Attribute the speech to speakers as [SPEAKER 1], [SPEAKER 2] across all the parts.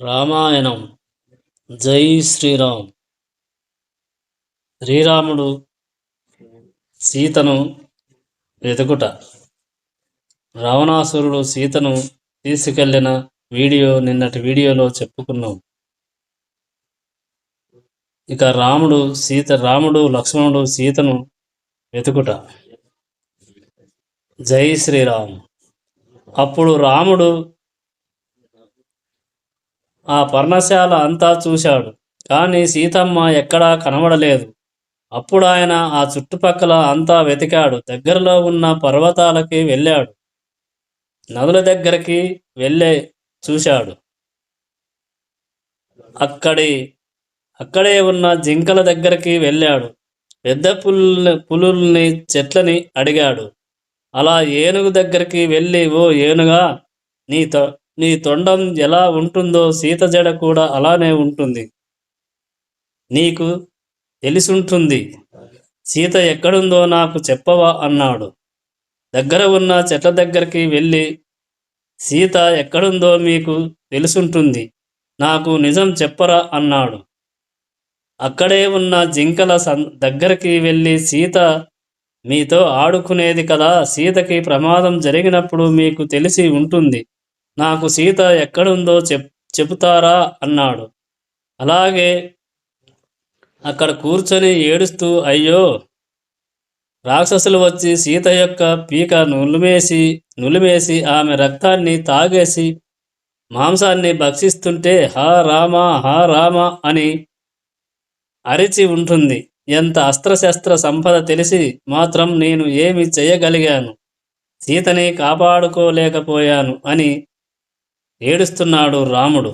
[SPEAKER 1] రామాయణం. జై శ్రీరామ్. శ్రీరాముడు సీతను వెతుకుట. రావణాసురుడు సీతను తీసుకెళ్ళిన వీడియో నిన్నటి వీడియోలో చెప్పుకున్నాం. ఇక రాముడు సీత రాముడు లక్ష్మణుడు సీతను వెతుకుట. జై శ్రీరామ్. అప్పుడు రాముడు ఆ పర్ణశాల అంతా చూశాడు. కానీ సీతమ్మ ఎక్కడా కనబడలేదు. అప్పుడు ఆయన ఆ చుట్టుపక్కల అంతా వెతికాడు. దగ్గరలో ఉన్న పర్వతాలకి వెళ్ళాడు. నదుల దగ్గరికి వెళ్ళే చూశాడు. అక్కడి అక్కడే ఉన్న జింకల దగ్గరికి వెళ్ళాడు. పెద్ద పుల్ పులుల్ని చెట్లని అడిగాడు. అలా ఏనుగు దగ్గరికి వెళ్ళి ఓ ఏనుగా నీ నీ తొండం ఎలా ఉంటుందో సీత జడ కూడా అలానే ఉంటుంది. నీకు తెలిసుంటుంది సీత ఎక్కడుందో నాకు చెప్పవా అన్నాడు. దగ్గర ఉన్న చెట్ల దగ్గరికి వెళ్ళి సీత ఎక్కడుందో మీకు తెలుసుంటుంది నాకు నిజం చెప్పరా అన్నాడు. అక్కడే ఉన్న జింకల దగ్గరికి వెళ్ళి సీత మీతో ఆడుకునేది కదా సీతకి ప్రమాదం జరిగినప్పుడు మీకు తెలిసి ఉంటుంది. నాకు సీత ఎక్కడుందో చెప్ చెబుతారా? అన్నాడు. అలాగే అక్కడ కూర్చొని ఏడుస్తూ అయ్యో! రాక్షసులు వచ్చి సీత యొక్క పీక నులిమేసి నులిమేసి ఆమె రక్తాన్ని తాగేసి మాంసాన్ని భక్షిస్తుంటే హా రామ హా రామ అని అరిచి ఉంటుంది. ఎంత అస్త్రశస్త్ర సంపద తెలిసి మాత్రం నేను ఏమి చేయగలిగాను? సీతని కాపాడుకోలేకపోయాను అని ఏడుస్తున్నాడు రాముడు.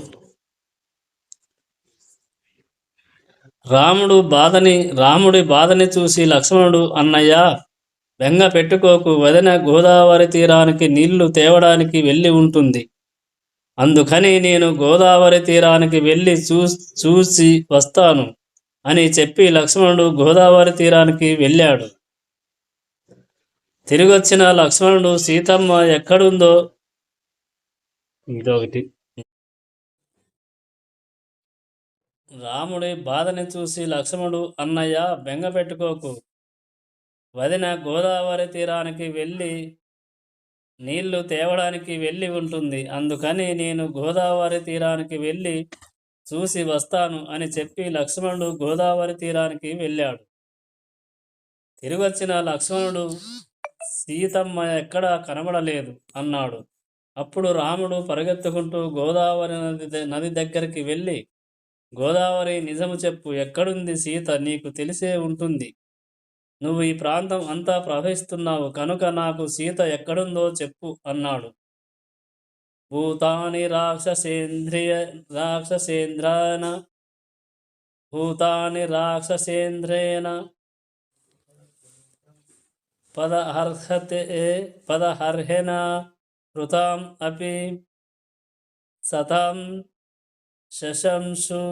[SPEAKER 1] రాముడు బాధని రాముడి బాధని చూసి లక్ష్మణుడు అన్నయ్య బెంగ పెట్టుకోకు వదిన గోదావరి తీరానికి నీళ్ళు తేవడానికి వెళ్ళి ఉంటుంది. అందుకని నేను గోదావరి తీరానికి వెళ్ళి చూ చూసి వస్తాను అని చెప్పి లక్ష్మణుడు గోదావరి తీరానికి వెళ్ళాడు. తిరిగొచ్చిన లక్ష్మణుడు సీతమ్మ ఎక్కడుందో ఇదొకటి రాముడి బాధని చూసి లక్ష్మణుడు అన్నయ్య బెంగ పెట్టుకోకు. వదిన గోదావరి తీరానికి వెళ్ళి నీళ్ళు తేవడానికి వెళ్ళి ఉంటుంది. అందుకని నేను గోదావరి తీరానికి వెళ్ళి చూసి వస్తాను అని చెప్పి లక్ష్మణుడు గోదావరి తీరానికి వెళ్ళాడు. తిరిగొచ్చిన లక్ష్మణుడు సీతమ్మ ఎక్కడా కనబడలేదు అన్నాడు. అప్పుడు రాముడు పరిగెత్తుకుంటూ గోదావరి నది ద- నది దగ్గరికి వెళ్ళి గోదావరి నిజము చెప్పు ఎక్కడుంది సీత? నీకు తెలిసే ఉంటుంది. నువ్వు ఈ ప్రాంతం అంతా ప్రవహిస్తున్నావు కనుక నాకు సీత ఎక్కడుందో చెప్పు అన్నాడు. భూతాని రాక్షసేంద్రియ రాక్షసేంద్రాన భూతాని రాక్షసేంద్రేణ పదహర్హతే పదహర్హేన కృతాం అపి సతాం శశంసు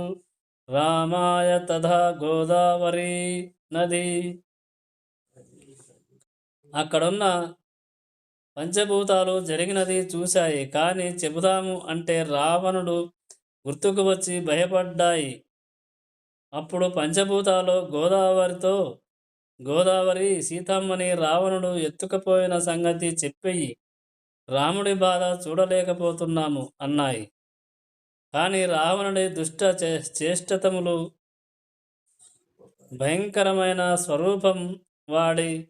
[SPEAKER 1] రామాయ తథా గోదావరి నది అక్కడున్న పంచభూతాలు జరిగినది చూశాయి కానీ చెబుదాము అంటే రావణుడు గుర్తుకు వచ్చి భయపడ్డాయి. అప్పుడు పంచభూతాలు గోదావరితో గోదావరి సీతమ్మని రావణుడు ఎత్తుకుపోయిన సంగతి చెప్పేయి. రాముడి బాధ చూడలేకపోతున్నాము అన్నాయి. కానీ రావణుడి దుష్ట చే- చేష్టతములు భయంకరమైన స్వరూపం వాడి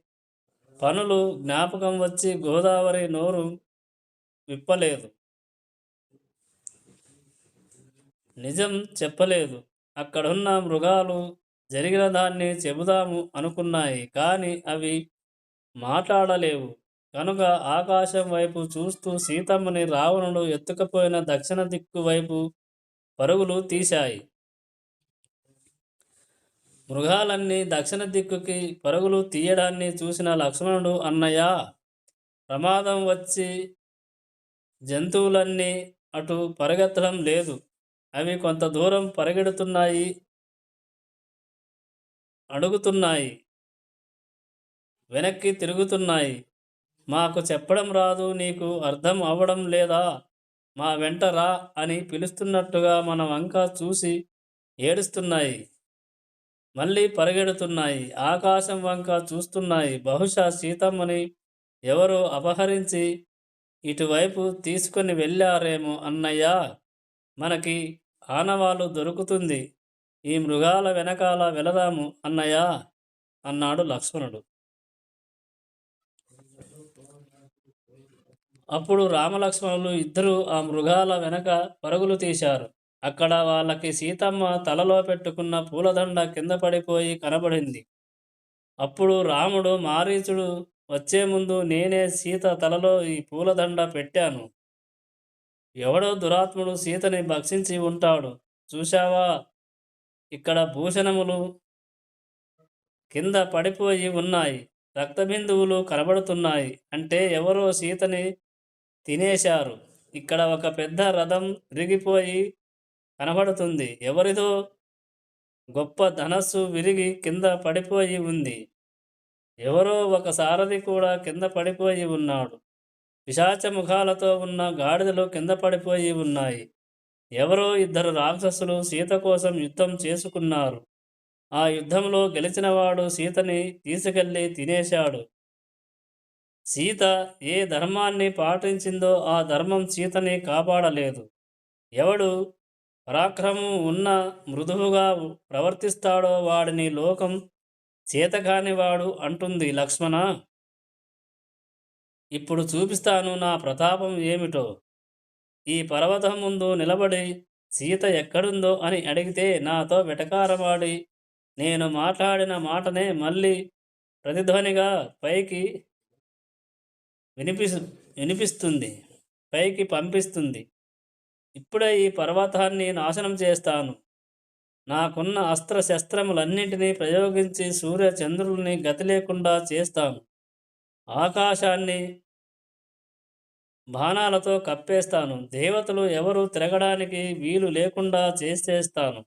[SPEAKER 1] పనులు జ్ఞాపకం వచ్చి గోదావరి నోరు విప్పలేదు. నిజం చెప్పలేదు. అక్కడున్న మృగాలు జరిగిన దాన్ని చెబుదాము అనుకున్నాయి. కానీ అవి మాట్లాడలేవు. కనుక ఆకాశం వైపు చూస్తూ సీతమ్మని రావణుడు ఎత్తుకుపోయిన దక్షిణ దిక్కు వైపు పరుగులు తీశాయి. మృగాలన్నీ దక్షిణ దిక్కుకి పరుగులు తీయడాన్ని చూసిన లక్ష్మణుడు అన్నయ్య ప్రమాదం వచ్చి జంతువులన్నీ అటు పరిగెత్తడం లేదు. అవి కొంత దూరం పరిగెడుతున్నాయి అడుగుతున్నాయి వెనక్కి తిరుగుతున్నాయి. మాకు చెప్పడం రాదు నీకు అర్థం అవ్వడం లేదా? మా వెంట రా అని పిలుస్తున్నట్టుగా మన వంక చూసి ఏడుస్తున్నాయి. మళ్ళీ పరిగెడుతున్నాయి. ఆకాశం వంక చూస్తున్నాయి. బహుశా సీతమ్మని ఎవరో అపహరించి ఇటువైపు తీసుకొని వెళ్ళారేమో అన్నయ్య. మనకి ఆనవాలు దొరుకుతుంది. ఈ మృగాల వెనకాల వెళదాము అన్నయ్య అన్నాడు లక్ష్మణుడు. అప్పుడు రామలక్ష్మణులు ఇద్దరూ ఆ మృగాల వెనక పరుగులు తీశారు. అక్కడ వాళ్ళకి సీతమ్మ తలలో పెట్టుకున్న పూలదండ కింద పడిపోయి కనబడింది. అప్పుడు రాముడు మారీచుడు వచ్చే ముందు నేనే సీత తలలో ఈ పూలదండ పెట్టాను. ఎవడో దురాత్ముడు సీతని భక్షించి ఉంటాడు. చూశావా? ఇక్కడ భూషణములు కింద పడిపోయి ఉన్నాయి. రక్తబిందువులు కనబడుతున్నాయి. అంటే ఎవరో సీతని తినేశారు. ఇక్కడ ఒక పెద్ద రథం విరిగిపోయి కనబడుతుంది. ఎవరిదో గొప్ప ధనస్సు విరిగి కింద పడిపోయి ఉంది. ఎవరో ఒక సారథి కూడా కింద పడిపోయి ఉన్నాడు. పిశాచ ముఖాలతో ఉన్న గాడిదలు కింద పడిపోయి ఉన్నాయి. ఎవరో ఇద్దరు రాక్షసులు సీత కోసం యుద్ధం చేసుకున్నారు. ఆ యుద్ధంలో గెలిచినవాడు సీతని తీసుకెళ్ళి తినేశాడు. సీత ఏ ధర్మాన్ని పాటించిందో ఆ ధర్మం సీతని కాపాడలేదు. ఎవడు పరాక్రమం ఉన్న మృదువుగా ప్రవర్తిస్తాడో వాడిని లోకం చేతకానివాడు అంటుంది లక్ష్మణ. ఇప్పుడు చూపిస్తాను నా ప్రతాపం ఏమిటో. ఈ పర్వతం ముందు నిలబడి సీత ఎక్కడుందో అని అడిగితే నాతో వెటకారమాడి నేను మాట్లాడిన మాటనే మళ్ళీ ప్రతిధ్వనిగా పైకి వినిపి వినిపిస్తుంది. పైకి పంపిస్తుంది. ఇప్పుడే ఈ పర్వతాన్ని నాశనం చేస్తాను. నాకున్న అస్త్ర శస్త్రములన్నింటినీ ప్రయోగించి సూర్య చంద్రుల్ని గతి లేకుండా చేస్తాను. ఆకాశాన్ని బాణాలతో కప్పేస్తాను. దేవతలు ఎవరు తిరగడానికి వీలు లేకుండా చేసేస్తాను.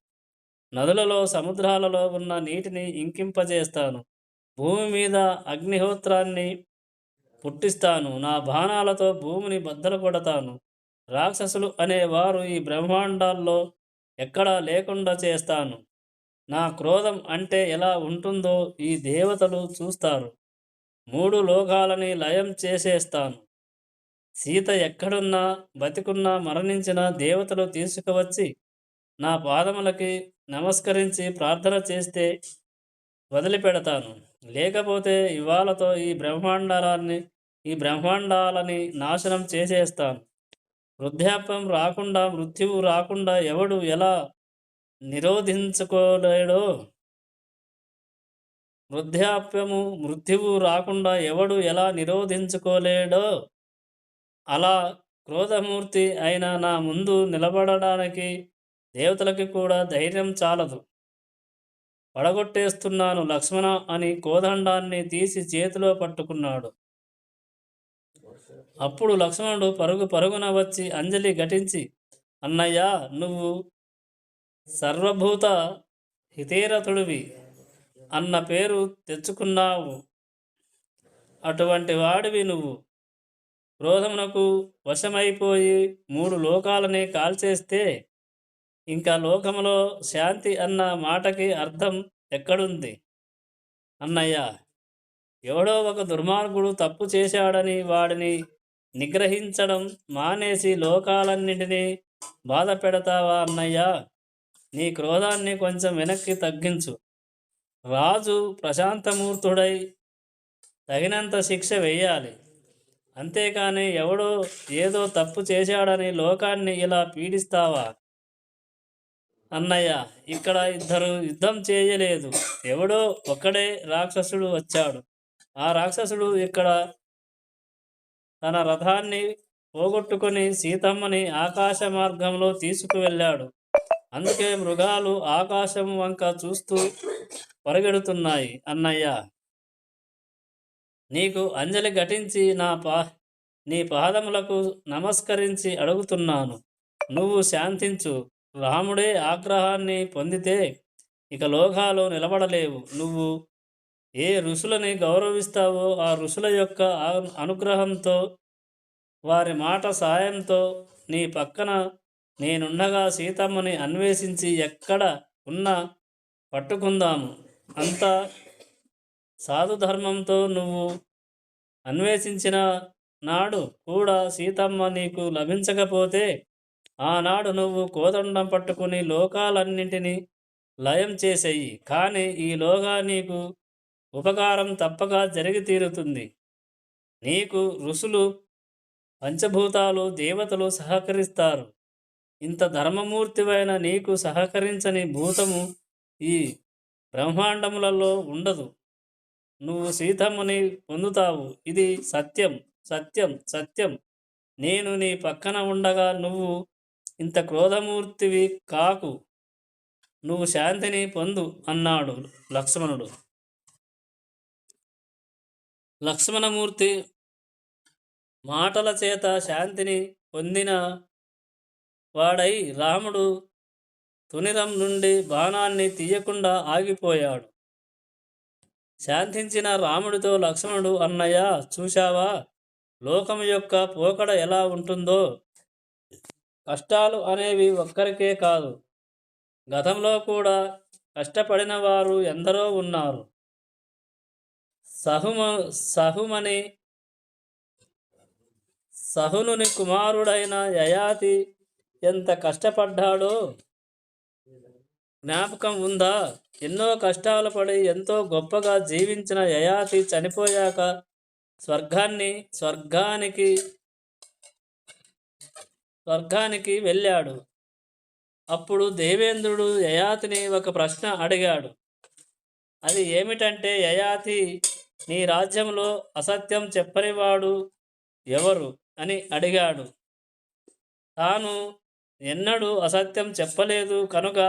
[SPEAKER 1] నదులలో సముద్రాలలో ఉన్న నీటిని ఇంకింపజేస్తాను. భూమి మీద అగ్నిహోత్రాన్ని పుట్టిస్తాను నా బాణాలతో భూమిని బద్దలు కొడతాను రాక్షసులు అనేవారు ఈ బ్రహ్మాండాల్లో ఎక్కడా లేకుండా చేస్తాను. నా క్రోధం అంటే ఎలా ఉంటుందో ఈ దేవతలు చూస్తారు. మూడు లోకాలని లయం చేసేస్తాను. సీత ఎక్కడున్నా బతికున్నా మరణించిన దేవతలు తీసుకువచ్చి నా పాదములకి నమస్కరించి ప్రార్థన చేస్తే వదిలిపెడతాను. లేకపోతే ఇవాళతో ఈ బ్రహ్మాండారాన్ని ఈ బ్రహ్మాండాలని నాశనం చేసేస్తాను. వృద్ధాప్యం రాకుండా మృత్యువు రాకుండా ఎవడు ఎలా నిరోధించుకోలేడో? వృద్ధాప్యము మృత్యువు రాకుండా ఎవడు ఎలా నిరోధించుకోలేడో? అలా క్రోధమూర్తి అయిన నా ముందు నిలబడడానికి దేవతలకి కూడా ధైర్యం చాలదు. పడగొట్టేస్తున్నాను లక్ష్మణ అని కోదండాన్ని తీసి చేతిలో పట్టుకున్నాడు. అప్పుడు లక్ష్మణుడు పరుగు పరుగున వచ్చి అంజలి ఘటించి అన్నయ్య నువ్వు సర్వభూత హితేరతుడివి. అన్న పేరు తెచ్చుకున్నావు. అటువంటి వాడివి నువ్వు. క్రోధమునకు వశమైపోయి మూడు లోకాలని కాల్చేస్తే ఇంకా లోకములో శాంతి అన్న మాటకి అర్థం ఎక్కడుంది? అన్నయ్య ఎవడో ఒక దుర్మార్గుడు తప్పు చేశాడని వాడిని నిగ్రహించడం మానేసి లోకాలన్నింటినీ బాధ పెడతావా అన్నయ్య? నీ క్రోధాన్ని కొంచెం వెనక్కి తగ్గించు. రాజు ప్రశాంతమూర్తుడై తగినంత శిక్ష వేయాలి. అంతేకాని ఎవడో ఏదో తప్పు చేశాడని లోకాన్ని ఇలా పీడిస్తావా? అన్నయ్య ఇక్కడ ఇద్దరు యుద్ధం చేయలేదు. ఎవడో ఒక్కడే రాక్షసుడు వచ్చాడు. ఆ రాక్షసుడు ఇక్కడ తన రథాన్ని పోగొట్టుకొని సీతమ్మని ఆకాశ మార్గంలో తీసుకువెళ్ళాడు. అందుకే మృగాలు ఆకాశం వంక చూస్తూ పరిగెడుతున్నాయి. అన్నయ్య నీకు అంజలి ఘటించి నా పా నీ పాదములకు నమస్కరించి అడుగుతున్నాను. నువ్వు శాంతించు. రాముడే ఆగ్రహాన్ని పొందితే ఇక లోకాలు నిలబడలేవు. నువ్వు ఏ ఋషులని గౌరవిస్తావో ఆ ఋషుల యొక్క అనుగ్రహంతో వారి మాట సాయంతో నీ పక్కన నేనుండగా సీతమ్మని అన్వేషించి ఎక్కడ ఉన్నా పట్టుకుందాము. అంత సాధుధర్మంతో నువ్వు అన్వేషించిన నాడు కూడా సీతమ్మ నీకు లభించకపోతే ఆనాడు నువ్వు కోదండం పట్టుకుని లోకాలన్నింటినీ లయం చేసేయి. కానీ ఈలోగా నీకు ఉపకారం తప్పక జరిగి తీరుతుంది. నీకు ఋషులు పంచభూతాలు దేవతలు సహకరిస్తారు. ఇంత ధర్మమూర్తివైన నీకు సహకరించని భూతము ఈ బ్రహ్మాండములలో ఉండదు. నువ్వు సీతమ్మని పొందుతావు. ఇది సత్యం సత్యం సత్యం. నేను నీ పక్కన ఉండగా నువ్వు ఇంత క్రోధమూర్తివి కాకు. నువ్వు శాంతిని పొందు అన్నాడు లక్ష్మణుడు. లక్ష్మణమూర్తి మాటల చేత శాంతిని పొందిన వాడై రాముడు తునిరం నుండి బాణాన్ని తీయకుండా ఆగిపోయాడు. శాంతించిన రాముడితో లక్ష్మణుడు అన్నయ్య చూశావా? లోకం యొక్క పోకడ ఎలా ఉంటుందో? కష్టాలు అనేవి ఒక్కరికే కాదు. గతంలో కూడా కష్టపడిన వారు ఎందరో ఉన్నారు. సహుమ సహుమని సహునుని కుమారుడైన యయాతి ఎంత కష్టపడ్డాడో? జ్ఞాపకం ఉందా? ఎన్నో కష్టాలు పడి ఎంతో గొప్పగా జీవించిన యయాతి చనిపోయాక స్వర్గాన్ని స్వర్గానికి స్వర్గానికి వెళ్ళాడు. అప్పుడు దేవేంద్రుడు యయాతిని ఒక ప్రశ్న అడిగాడు. అది ఏమిటంటే యయాతి నీ రాజ్యంలో అసత్యం చెప్పనివాడు ఎవరు? అని అడిగాడు. తాను ఎన్నడూ అసత్యం చెప్పలేదు కనుక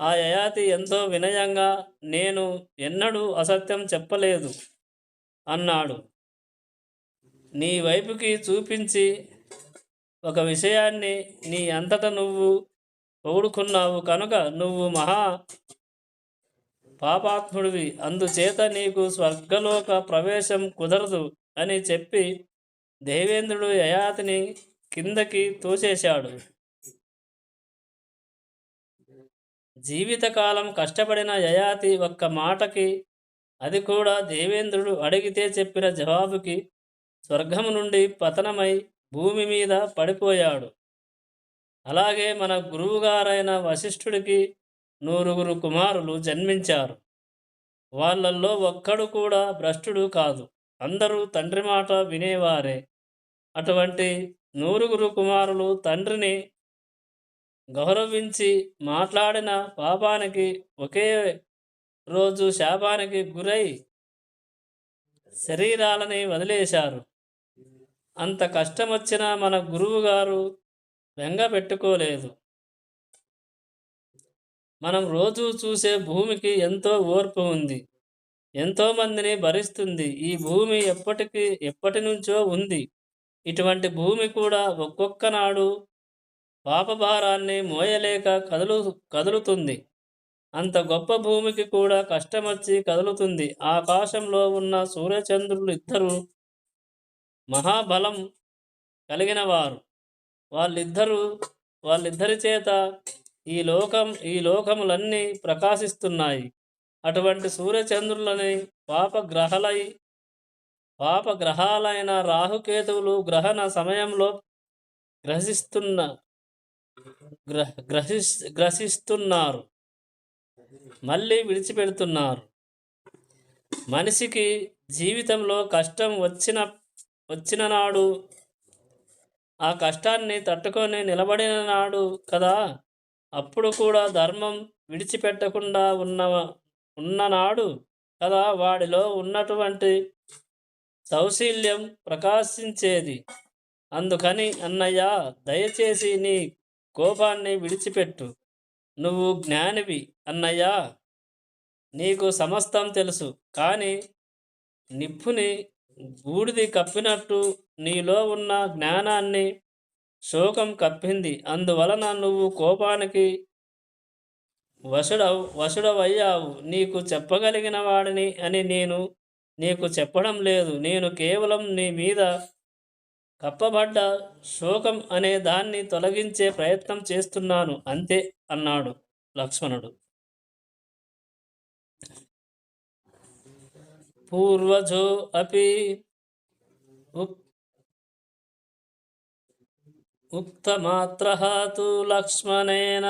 [SPEAKER 1] ఆ యయాతి ఎంతో వినయంగా నేను ఎన్నడూ అసత్యం చెప్పలేదు అన్నాడు. నీ వైపుకి చూపించి ఒక విషయాన్ని నీ అంతట నువ్వు పొగుడుకున్నావు కనుక నువ్వు మహా పాపాత్ముడివి. అందుచేత నీకు స్వర్గలోక ప్రవేశం కుదరదు అని చెప్పి దేవేంద్రుడు యయాతిని కిందకి తోసేశాడు. జీవితకాలం కష్టపడిన యయాతి ఒక్క మాటకి అది కూడా దేవేంద్రుడు అడిగితే చెప్పిన జవాబుకి స్వర్గము నుండి పతనమై భూమి మీద పడిపోయాడు. అలాగే మన గురువుగారైన వశిష్ఠుడికి నూరుగురు కుమారులు జన్మించారు. వాళ్ళల్లో ఒక్కడు కూడా భ్రష్టుడు కాదు. అందరూ తండ్రి మాట వినేవారే. అటువంటి నూరుగురు కుమారులు తండ్రిని గౌరవించి మాట్లాడిన పాపానికి ఒకే రోజు శాపానికి గురై శరీరాలని వదిలేశారు. అంత కష్టమొచ్చినా మన గురువుగారు బెంగ పెట్టుకోలేదు మనం రోజు చూసే భూమికి ఎంతో ఓర్పు ఉంది ఎంతో మందిని భరిస్తుంది. ఈ భూమి ఎప్పటికి ఎప్పటి నుంచో ఉంది. ఇటువంటి భూమి కూడా ఒక్కొక్క నాడు పాపభారాన్ని మోయలేక కదులు కదులుతుంది. అంత గొప్ప భూమికి కూడా కష్టమొచ్చి కదులుతుంది. ఆకాశంలో ఉన్న సూర్యచంద్రులు ఇద్దరు మహాబలం కలిగిన వారు. వాళ్ళిద్దరూ వాళ్ళిద్దరి చేత ఈ లోకం ఈ లోకములన్నీ ప్రకాశిస్తున్నాయి. అటువంటి సూర్యచంద్రులని పాపగ్రహలై పాపగ్రహాలైన రాహుకేతువులు గ్రహణ సమయంలో గ్రహిస్తున్న గ్రహ గ్రహిస్ గ్రహిస్తున్నారు. మళ్ళీ విడిచిపెడుతున్నారు. మనిషికి జీవితంలో కష్టం వచ్చిన వచ్చిన నాడు ఆ కష్టాన్ని తట్టుకొని నిలబడిన నాడు కదా అప్పుడు కూడా ధర్మం విడిచిపెట్టకుండా ఉన్న ఉన్ననాడు కదా వాడిలో ఉన్నటువంటి సౌశీల్యం ప్రకాశించేది. అందుకని అన్నయ్య దయచేసి నీ కోపాన్ని విడిచిపెట్టు. నువ్వు జ్ఞానివి అన్నయ్య. నీకు సమస్తం తెలుసు. కానీ నిప్పుని బూడిది కప్పినట్టు నీలో ఉన్న జ్ఞానాన్ని శోకం కప్పింది. అందువలన నువ్వు కోపానికి వసుడ వసుడవయ్యావు నీకు చెప్పగలిగిన వాడిని అని నేను నీకు చెప్పడం లేదు. నేను కేవలం నీ మీద కప్పబడ్డ శోకం అనే దాన్ని తొలగించే ప్రయత్నం చేస్తున్నాను. అంతే అన్నాడు లక్ష్మణుడు. పూర్వజో అపి ఉక్- ఉక్తమాత్రः తు లక్ష్మణేన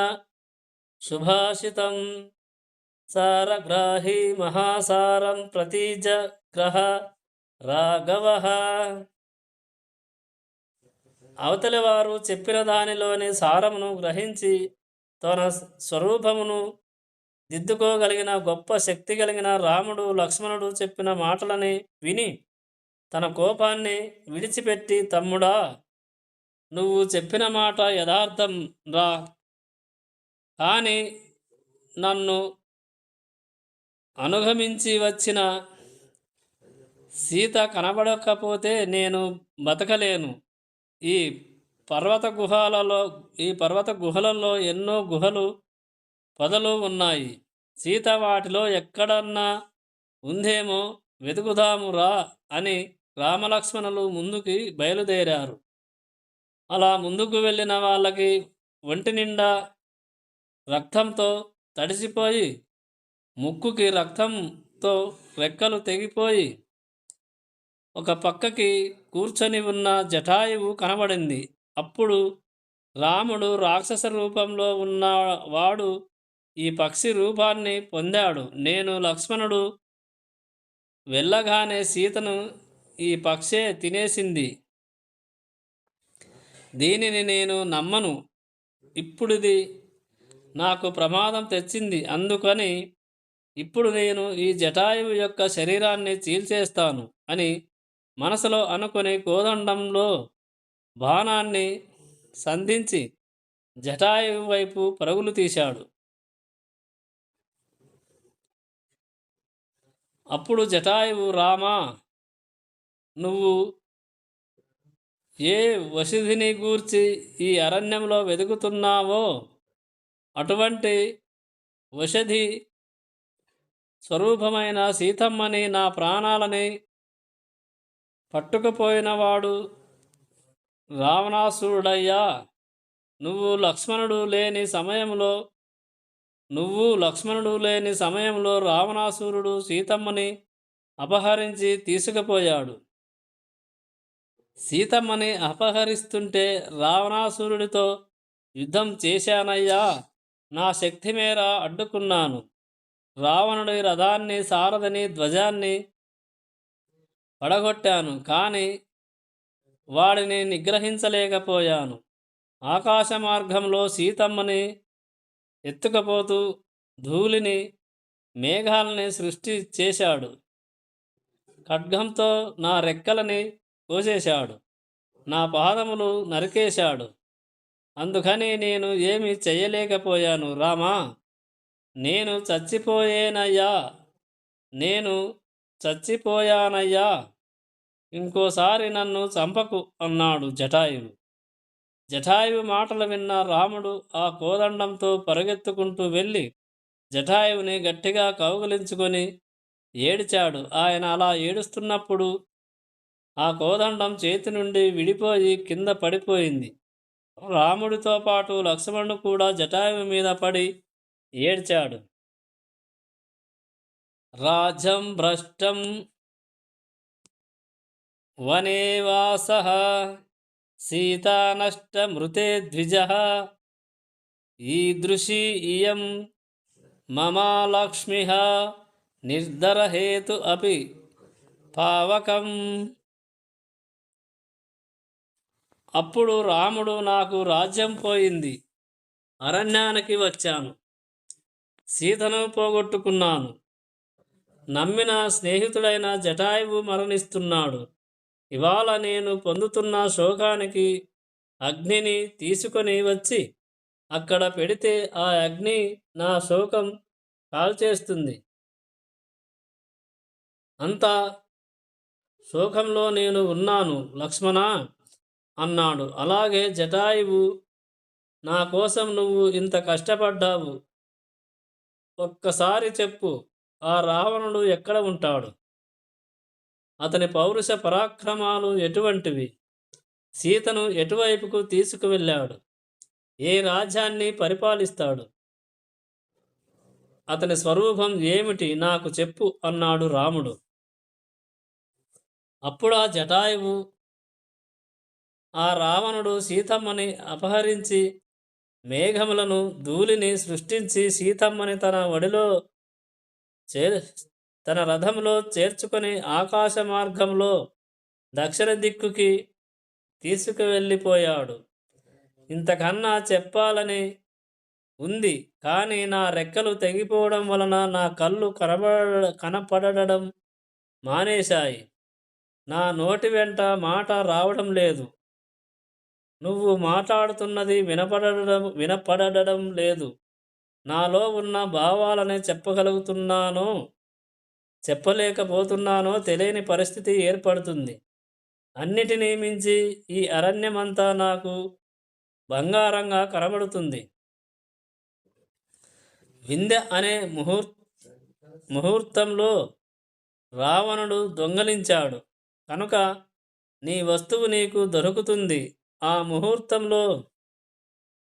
[SPEAKER 1] సుభాషితం సారగ్రాహి మహాసారం ప్రతిజగ్రహ రాఘవ అవతలి వారు చెప్పిన దానిలోని సారమును గ్రహించి తన స్వరూపమును దిద్దుకోగలిగిన గొప్ప శక్తి కలిగిన రాముడు లక్ష్మణుడు చెప్పిన మాటలని విని తన కోపాన్ని విడిచిపెట్టి తమ్ముడా నువ్వు చెప్పిన మాట యథార్థం రా. కానీ నన్ను అనుగమించి వచ్చిన సీత కనబడకపోతే నేను బతకలేను. ఈ పర్వత గుహాలలో ఈ పర్వత గుహలలో ఎన్నో గుహలు పొదలు ఉన్నాయి. సీత వాటిలో ఎక్కడన్నా ఉందేమో వెతుకుదాము రా అని రామలక్ష్మణులు ముందుకి బయలుదేరారు. అలా ముందుకు వెళ్ళిన వాళ్ళకి ఒంటి నిండా రక్తంతో తడిసిపోయి ముక్కుకి రక్తంతో రెక్కలు తెగిపోయి ఒక పక్కకి కూర్చొని ఉన్న జటాయువు కనబడింది. అప్పుడు రాముడు రాక్షస రూపంలో ఉన్నవాడు ఈ పక్షి రూపాన్ని పొందాడు. నేను లక్ష్మణుడు వెళ్ళగానే సీతను ఈ పక్షే తినేసింది. దీనిని నేను నమ్మను. ఇప్పుడిది నాకు ప్రమాదం తెచ్చింది. అందుకని ఇప్పుడు నేను ఈ జటాయువు యొక్క శరీరాన్ని చీల్చేస్తాను అని మనసులో అనుకుని కోదండంలో బాణాన్ని సంధించి జటాయువు వైపు పరుగులు తీశాడు. అప్పుడు జటాయువు రామా నువ్వు ఏ వసిధిని గూర్చి ఈ అరణ్యంలో వెతుకుతున్నావో అటువంటి వసధి స్వరూపమైన సీతమ్మని నా ప్రాణాలని పట్టుకుపోయినవాడు రావణాసురుడయ్యా. నువ్వు లక్ష్మణుడు లేని సమయంలో నువ్వు లక్ష్మణుడు లేని సమయంలో రావణాసురుడు సీతమ్మని అపహరించి తీసుకుపోయాడు. సీతమ్మని అపహరిస్తుంటే రావణాసురుడితో యుద్ధం చేశానయ్యా నా శక్తి మేర అడ్డుకున్నాను. రావణుడి రథాన్ని సారథిని ధ్వజాన్ని పడగొట్టాను కానీ వాడిని నిగ్రహించలేకపోయాను. ఆకాశ మార్గంలో సీతమ్మని ఎత్తుకపోతూ ధూళిని మేఘాలని సృష్టి చేశాడు. ఖడ్గంతో నా రెక్కలని కోసేశాడు. నా పాదములు నరికేశాడు. అందుకని నేను ఏమి చెయ్యలేకపోయాను రామా నేను చచ్చిపోయేనయ్యా. నేను చచ్చిపోయానయ్యా. ఇంకోసారి నన్ను చంపకు అన్నాడు జటాయువు. జటాయువు మాటలు విన్న రాముడు ఆ కోదండంతో పరుగెత్తుకుంటూ వెళ్ళి జటాయువుని గట్టిగా కౌగులించుకొని ఏడిచాడు. ఆయన అలా ఏడుస్తున్నప్పుడు ఆ కోదండం చేతి నుండి విడిపోయి కింద పడిపోయింది. రాముడితో పాటు లక్ష్మణుడు కూడా జటాయువు మీద పడి ఏడ్చాడు. రాజ్యం భ్రష్టం వనేవాస సీతానష్టమృతే ద్విజ ఈదృశీ ఇయం మమాలక్ష్మి నిర్ధరహేతు అపి పావకం అప్పుడు రాముడు నాకు రాజ్యం పోయింది. అరణ్యానికి వచ్చాను. సీతను పోగొట్టుకున్నాను. నమ్మిన స్నేహితుడైన జటాయువు మరణిస్తున్నాడు. ఇవాళ నేను పొందుతున్న శోకానికి అగ్నిని తీసుకొని వచ్చి అక్కడ పెడితే ఆ అగ్ని నా శోకం కాల్చేస్తుంది. అంత శోకంలో నేను ఉన్నాను. లక్ష్మణ అన్నాడు. అలాగే జటాయువు నా కోసం నువ్వు ఇంత కష్టపడ్డావు. ఒక్కసారి చెప్పు ఆ రావణుడు ఎక్కడ ఉంటాడు? అతని పౌరుష పరాక్రమాలు ఎటువంటివి? సీతను ఎటువైపుకు తీసుకువెళ్ళాడు? ఏ రాజ్యాన్ని పరిపాలిస్తాడు? అతని స్వరూపం ఏమిటి? నాకు చెప్పు అన్నాడు రాముడు. అప్పుడు ఆ జటాయువు ఆ రావణుడు సీతమ్మని అపహరించి మేఘములను ధూళిని సృష్టించి సీతమ్మని తన ఒడిలో చే తన రథంలో చేర్చుకొని ఆకాశ మార్గంలో దక్షిణ దిక్కుకి తీసుకువెళ్ళిపోయాడు. ఇంతకన్నా చెప్పాలని ఉంది కానీ నా రెక్కలు తెగిపోవడం వలన నా కళ్ళు కనబడ కనపడడం మానేశాయి. నా నోటి వెంట మాట రావడం లేదు. నువ్వు మాట్లాడుతున్నది వినపడడం వినపడడం లేదు. నాలో ఉన్న భావాలని చెప్పగలుగుతున్నానో చెప్పలేకపోతున్నానో తెలియని పరిస్థితి ఏర్పడుతుంది. అన్నిటినీ మించి ఈ అరణ్యమంతా నాకు బంగారంగా కనబడుతుంది. విందె అనే ముహూర్ ముహూర్తంలో రావణుడు దొంగలించాడు. కనుక నీ వస్తువు నీకు దొరుకుతుంది. ఆ ముహూర్తంలో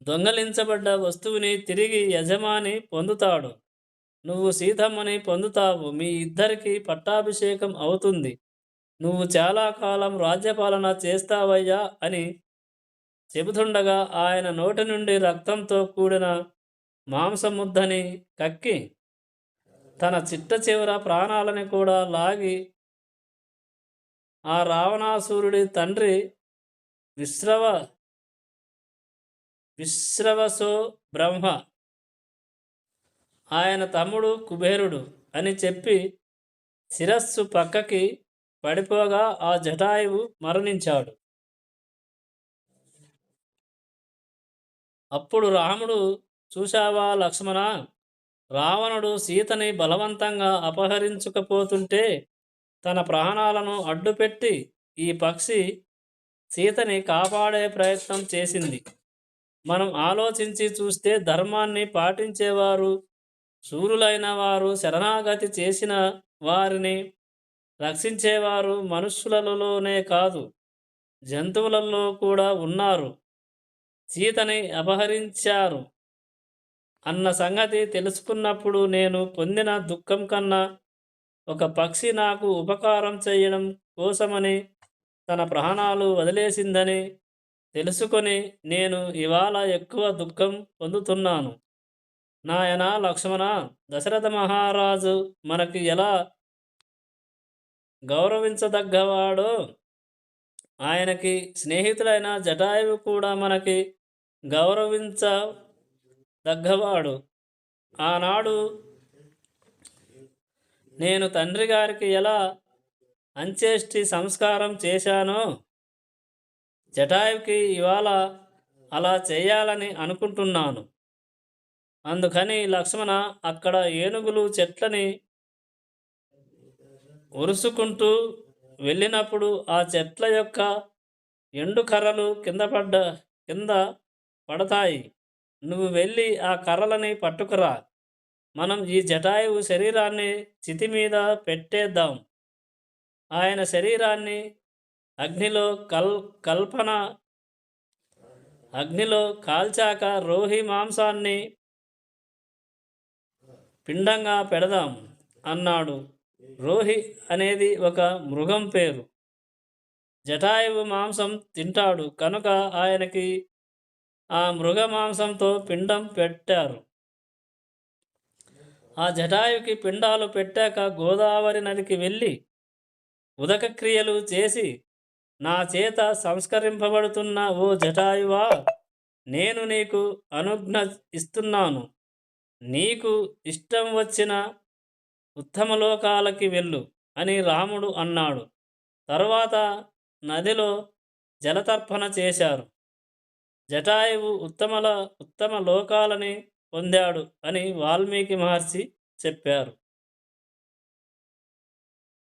[SPEAKER 1] దొంగలించబడ్డ వస్తువుని తిరిగి యజమాని పొందుతాడు. నువ్వు సీతమ్మని పొందుతావు. మీ ఇద్దరికి పట్టాభిషేకం అవుతుంది. నువ్వు చాలా కాలం రాజ్యపాలన చేస్తావయ్యా అని చెబుతుండగా ఆయన నోటి నుండి రక్తంతో కూడిన మాంసముద్దని కక్కి తన చిట్ట చివర ప్రాణాలని కూడా లాగి ఆ రావణాసురుడి తండ్రి విశ్రవ విశ్రవసో బ్రహ్మ. ఆయన తమ్ముడు కుబేరుడు అని చెప్పి శిరస్సు పక్కకి పడిపోగా ఆ జటాయువు మరణించాడు. అప్పుడు రాముడు చూశావా లక్ష్మణ రావణుడు సీతని బలవంతంగా అపహరించుకపోతుంటే తన ప్రాణాలను అడ్డుపెట్టి ఈ పక్షి సీతని కాపాడే ప్రయత్నం చేసింది. మనం ఆలోచించి చూస్తే ధర్మాన్ని పాటించేవారు సూర్యులైన వారు శరణాగతి చేసిన వారిని రక్షించేవారు మనుషులలోనే కాదు జంతువులలో కూడా ఉన్నారు. సీతని అపహరించారు అన్న సంగతి తెలుసుకున్నప్పుడు నేను పొందిన దుఃఖం కన్నా ఒక పక్షి నాకు ఉపకారం చేయడం కోసమని తన ప్రాణాలు వదిలేసిందని తెలుసుకొని నేను ఇవాళ ఎక్కువ దుఃఖం పొందుతున్నాను. నాయన లక్ష్మణ దశరథ మహారాజు మనకి ఎలా గౌరవించదగ్గవాడో ఆయనకి స్నేహితులైన జటాయువు కూడా మనకి గౌరవించదగ్గవాడు. ఆనాడు నేను తండ్రి గారికి ఎలా అంచేష్టి సంస్కారం చేశాను. జటాయువుకి ఇవాళ అలా చేయాలని అనుకుంటున్నాను. అందుకని లక్ష్మణ అక్కడ ఏనుగులు చెట్లని ఉరుసుకుంటూ వెళ్ళినప్పుడు ఆ చెట్ల యొక్క ఎండు కర్రలు కింద పడ్డ కింద పడతాయి. నువ్వు వెళ్ళి ఆ కర్రలని పట్టుకురా. మనం ఈ జటాయువు శరీరాన్ని చితి మీద పెట్టేద్దాం. ఆయన శరీరాన్ని అగ్నిలో కల్ కల్పన అగ్నిలో కాల్చాక రోహి మాంసాన్ని పిండంగా పెడదాం అన్నాడు. రోహి అనేది ఒక మృగం పేరు. జటాయువు మాంసం తింటాడు. కనుక ఆయనకి ఆ మృగ మాంసంతో పిండం పెట్టారు. ఆ జటాయుకి పిండాలు పెట్టాక గోదావరి నదికి వెళ్ళి ఉదక క్రియలు చేసి నా చేత సంస్కరింపబడుతున్న ఓ జటాయువా నేను నీకు అనుజ్ఞ ఇస్తున్నాను. నీకు ఇష్టం వచ్చిన ఉత్తమ లోకాలకి వెళ్ళు అని రాముడు అన్నాడు. తరువాత నదిలో జలతర్పణ చేశారు. జటాయువు ఉత్తమల ఉత్తమ లోకాలని పొందాడు అని వాల్మీకి మహర్షి చెప్పారు.